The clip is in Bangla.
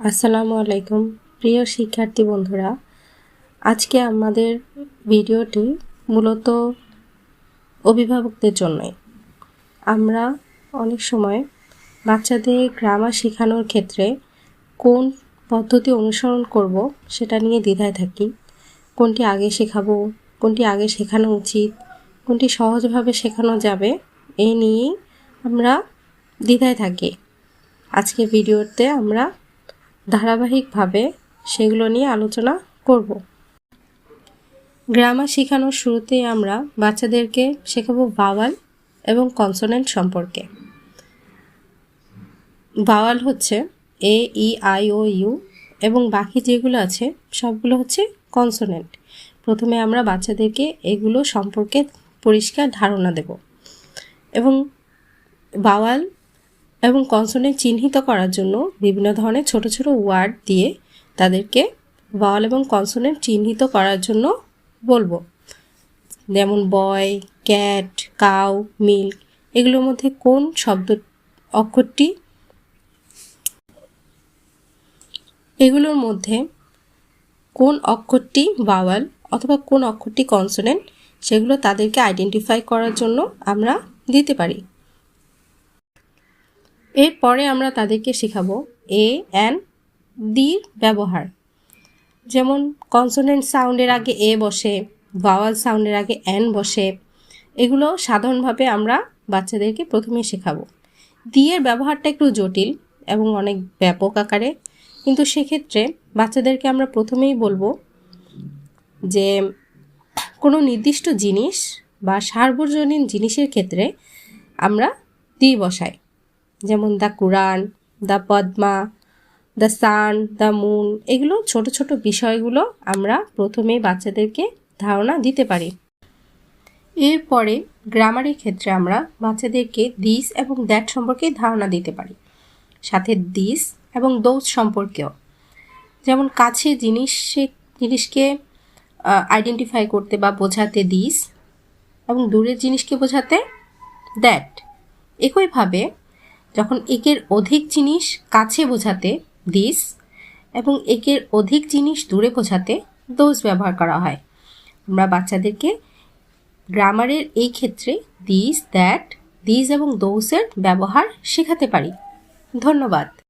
আসসালামু আলাইকুম, প্রিয় শিক্ষার্থী বন্ধুরা। আজকে আমাদের ভিডিওটি মূলত অভিভাবকদের জন্যই। আমরা অনেক সময় বাচ্চাদের গ্রামার শেখানোর ক্ষেত্রে কোন পদ্ধতি অনুসরণ করব সেটা নিয়ে দ্বিধায় থাকি। কোনটি আগে শেখাবো, কোনটি আগে শেখানো উচিত, কোনটি সহজভাবে শেখানো যাবে, এই নিয়েই আমরা দ্বিধায় থাকি। আজকে ভিডিওতে আমরা ধারাবাহিকভাবে সেগুলো নিয়ে আলোচনা করব। গ্রামার শেখানোর শুরুতেই আমরা বাচ্চাদেরকে শেখাবো ভাওয়াল এবং কনসোনেন্ট সম্পর্কে। ভাওয়াল হচ্ছে এ ই আই ও ইউ এবং বাকি যেগুলো আছে সবগুলো হচ্ছে কনসোনেন্ট। প্রথমে আমরা বাচ্চাদেরকে এগুলো সম্পর্কে পরিষ্কার ধারণা দেব এবং ভাওয়াল এবং কনসোনেন্ট চিহ্নিত করার জন্য বিভিন্ন ধরনের ছোট ছোট ওয়ার্ড দিয়ে তাদেরকে ভাওয়াল এবং কনসোনেন্ট চিহ্নিত করার জন্য বলব। যেমন বয় ক্যাট কাউ মিল্ক এগুলোর মধ্যে কোন শব্দ অক্ষরটি এগুলোর মধ্যে কোন অক্ষরটি ভাওয়াল অথবা কোন অক্ষরটি কনসোনেন্ট সেগুলো তাদেরকে আইডেন্টিফাই করার জন্য আমরা দিতে পারি। এরপরে আমরা তাদেরকে শেখাবো এ অ্যান দির ব্যবহার। যেমন কনসোনেন্ট সাউন্ডের আগে এ বসে ভাওয়াল সাউন্ডের আগে অ্যান বসে, এগুলো সাধারণভাবে আমরা বাচ্চাদেরকে প্রথমে শেখাবো। দিয়ের ব্যবহারটা একটু জটিল এবং অনেক ব্যাপক আকারে, কিন্তু সেক্ষেত্রে বাচ্চাদেরকে আমরা প্রথমেই বলব যে কোনো নির্দিষ্ট জিনিস বা সার্বজনীন জিনিসের ক্ষেত্রে আমরা দি বসাই। যেমন the Quran, the Padma, the sun, the moon, এগুলো ছোট ছোট বিষয়গুলো আমরা প্রথমেই বাচ্চাদেরকে ধারণা দিতে পারি। এরপরে গ্রামারের ক্ষেত্রে আমরা বাচ্চাদেরকে দিস এবং দ্যাট সম্পর্কে ধারণা দিতে পারি। সাথে দিস এবং দৌস সম্পর্কেও। যেমন কাছে জিনিস জিনিসকে আইডেন্টিফাই করতে বা বোঝাতে দিস এবং দূরের জিনিসকে বোঝাতে দ্যাট একইভাবে যখন একের অধিক জিনিস কাছে বোঝাতে দিস এবং একের অধিক জিনিস দূরে বোঝাতে দোজ ব্যবহার করা হয়। আমরা বাচ্চাদেরকে গ্রামারের এই ক্ষেত্রে দিস দ্যাট দিস এবং দোসের ব্যবহার শেখাতে পারি। ধন্যবাদ।